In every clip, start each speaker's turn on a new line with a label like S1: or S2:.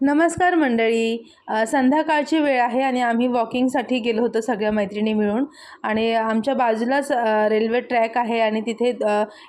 S1: नमस्कार मंडळी. संध्याकाळची वेळ आहे आणि आम्ही वॉकिंगसाठी गेलो होतो सगळ्या मैत्रिणी मिळून. आणि आमच्या बाजूलाच रेल्वे ट्रॅक आहे आणि तिथे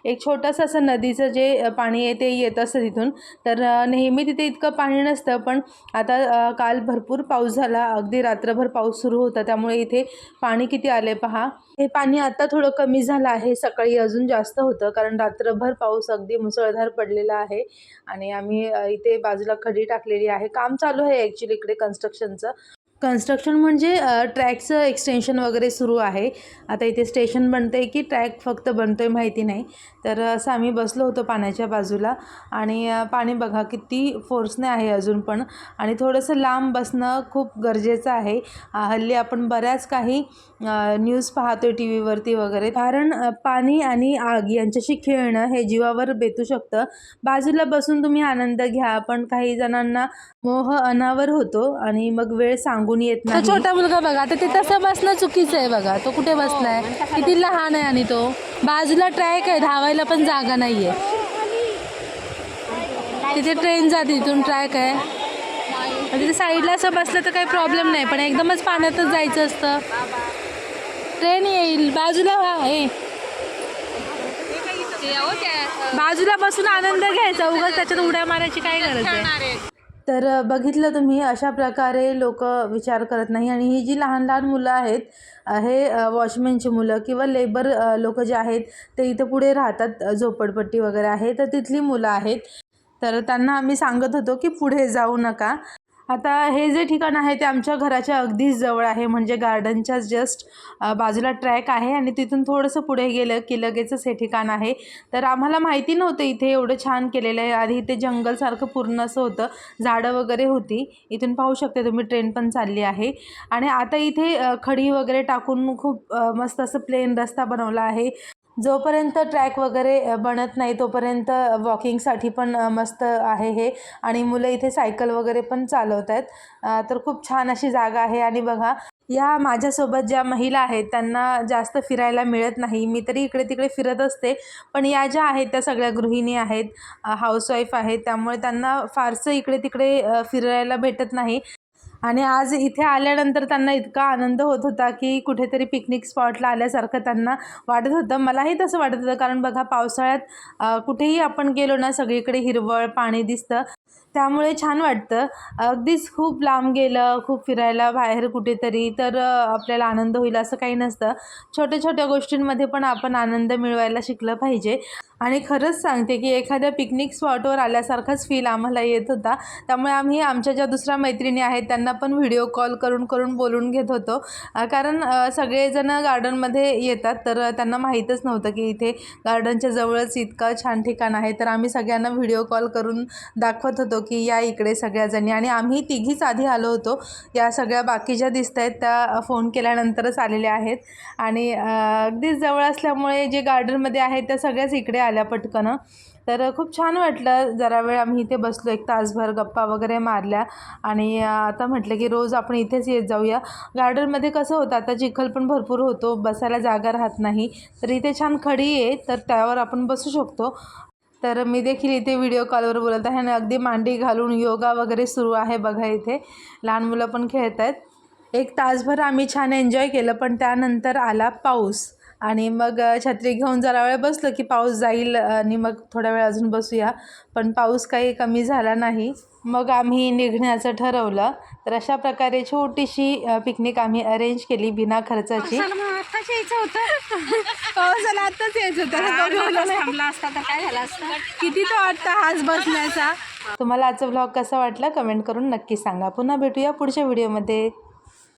S1: एक छोटंसं असं नदीचं जे पाणी आहे ते येत असतं तिथून. तर नेहमी तिथे इतकं पाणी नसतं पण आता काल भरपूर पाऊस झाला. अगदी रात्रभर पाऊस सुरू होता. त्यामुळे इथे पाणी किती आले पहा. हे पाणी आता थोडं कमी झालं आहे. सकाळी अजून जास्त होतं कारण रात्रभर पाऊस अगदी मुसळधार पडलेला आहे. आणि आम्ही इथे बाजूला खडी टाकलेली आहे. आहे. काम चालू आहे ॲक्च्युली इकडे कन्स्ट्रक्शनचं कन्स्ट्रक्शन म्हणजे ट्रॅकचं एक्सटेन्शन वगैरे सुरू आहे. आता इथे स्टेशन बनतं आहे की ट्रॅक फक्त बनतो आहे माहिती नाही. तर असं आम्ही बसलो होतो पाण्याच्या बाजूला आणि पाणी बघा किती फोर्सने आहे अजून पण. आणि थोडंसं लांब बसणं खूप गरजेचं आहे. हल्ली आपण बऱ्याच काही न्यूज पाहतोय टी व्हीवरती वगैरे. कारण पाणी आणि आग यांच्याशी खेळणं हे जीवावर बेतू शकतं. बाजूला बसून तुम्ही आनंद घ्या. पण काही जणांना मोह अनावर होतो आणि मग वेळ सांगून येत नाही.
S2: छोटा मुलगा बघा आता ते तसं बसणं चुकीचं आहे बघा. तो कुठे बसलाय? किती लहान आहे आणि तो. बाजूला ट्रॅक आहे धावायला पण जागा नाहीये. तिथे ट्रेन जाते तिथून ट्रॅक आहे. आणि तिथे साईडला असं बसलं तर काही प्रॉब्लेम नाही पण एकदमच पाण्यातच जायचं असतं. ट्रेन येईल. बाजूला व्हा हे बाजूला बसून आनंद घ्यायचा. उगाच त्याच्यात उड्या मारायची काय गरज आहे.
S1: तर बघितलं तुम्ही अशा प्रकारे लोक विचार करत नाही. आणि ही जी लहान लहान मुलं आहेत हे वॉचमॅनची मुलं किंवा लेबर लोक जे आहेत ते इथं पुढे राहतात झोपडपट्टी वगैरे आहे. तर तिथली मुलं आहेत. तर त्यांना आम्ही सांगत होतो की पुढे जाऊ नका. आता हे जे ठिकाण आहे ते आमच्या घराच्या अगदीच जवळ आहे. म्हणजे गार्डनच्या जस्ट बाजूला ट्रॅक आहे आणि तिथून थोडंसं पुढे गेलं की लगेचच हे ठिकाण आहे. तर आम्हाला माहिती नव्हतं इथे एवढं छान केलेलं आहे. आधी इथे जंगलसारखं पूर्ण असं होतं. झाडं वगैरे होती. इथून पाहू शकता तुम्ही ट्रेन पण चालली आहे. आणि आता इथे खडी वगैरे टाकून खूप मस्त असं प्लेन रस्ता बनवला आहे. जोपर्यंत ट्रॅक वगैरे बनत नाही तोपर्यंत वॉकिंगसाठी पण मस्त आहे हे. आणि मुलं इथे सायकल वगैरे पण चालवत आहेत तर खूप छान अशी जागा आहे. आणि बघा या माझ्यासोबत ज्या महिला आहेत त्यांना जास्त फिरायला मिळत नाही. मी तरी इकडे तिकडे फिरत असते. पण या ज्या आहेत त्या सगळ्या गृहिणी आहेत हाऊसवाईफ आहेत. त्यामुळे त्यांना फारसं इकडे तिकडे फिरायला भेटत नाही. आणि आज इथे आल्यानंतर त्यांना इतका आनंद होत होता की कुठेतरी पिकनिक स्पॉटला आल्यासारखं त्यांना वाटत होतं. मलाही तसं वाटत होतं कारण बघा पावसाळ्यात कुठेही आपण गेलो ना सगळीकडे हिरवळ पाणी दिसतं. त्यामुळे छान वाटतं. अगदीच खूप लांब गेलं खूप फिरायला बाहेर कुठेतरी तर आपल्याला आनंद होईल असं काही नसतं. छोट्या छोट्या गोष्टींमध्ये पण आपण आनंद मिळवायला शिकलं पाहिजे. आणि खरंच सांगते की एखाद्या पिकनिक स्पॉटवर आल्यासारखाच फील आम्हाला येत होता. त्यामुळे आम्ही आमच्या ज्या दुसऱ्या मैत्रिणी आहेत त्यांना पण व्हिडिओ कॉल करून करून बोलून घेत होतो. कारण सगळेजणं गार्डनमध्ये येतात तर त्यांना माहीतच नव्हतं की इथे गार्डनच्या जवळच इतकं छान ठिकाण आहे. तर आम्ही सगळ्यांना व्हिडिओ कॉल करून दाखवत होतो की या इकडे सगळ्याजणी. आणि आम्ही तिघीच आधी आलो होतो. या सगळ्या बाकी ज्या दिसत आहेत त्या फोन केल्यानंतरच आलेल्या आहेत. आणि अगदी अगदीच जवळ असल्यामुळे जे गार्डनमध्ये आहेत त्या सगळ्याच इकडे आल्या पटकन. तर खूप छान वाटलं. जरा वेळ आम्ही इथे बसलो. एक तासभर गप्पा वगैरे मारल्या. आणि आता म्हटलं की रोज आपण इथेच येत जाऊया. गार्डनमध्ये कसं होतं? आता चिखल पण भरपूर होतो. बसायला जागा राहत नाही. तर इथे छान खडी आहे. तर त्यावर आपण बसू शकतो. तर मी देखील इथे व्हिडिओ कॉलवर बोलत आहे आणि अगदी मांडी घालून योगा वगैरे सुरू आहे बघा इथे. लहान मुलं पण खेळत आहेत एक तासभर आम्ही छान एन्जॉय केलं पण त्यानंतर आला पाऊस. आणि मग छत्री घेऊन जरा वेळ बसलो की पाऊस जाईल आणि मग थोडा वेळ अजून बसूया. पण पाऊस काही कमी झाला नाही. मग आम्ही निघण्याचं ठरवलं. तर अशा प्रकारे छोटीशी पिकनिक आम्ही अरेंज केली बिना खर्चाची.
S2: यायचं होतं. पावसाला यायचं होतं. थांबला असता तर काय झालं असतं? किती तो वाटतं हाच बसण्याचा.
S1: तुम्हाला आजचा व्लॉग कसा वाटला? कमेंट करून नक्की सांगा. पुन्हा भेटूया पुढच्या व्हिडिओमध्ये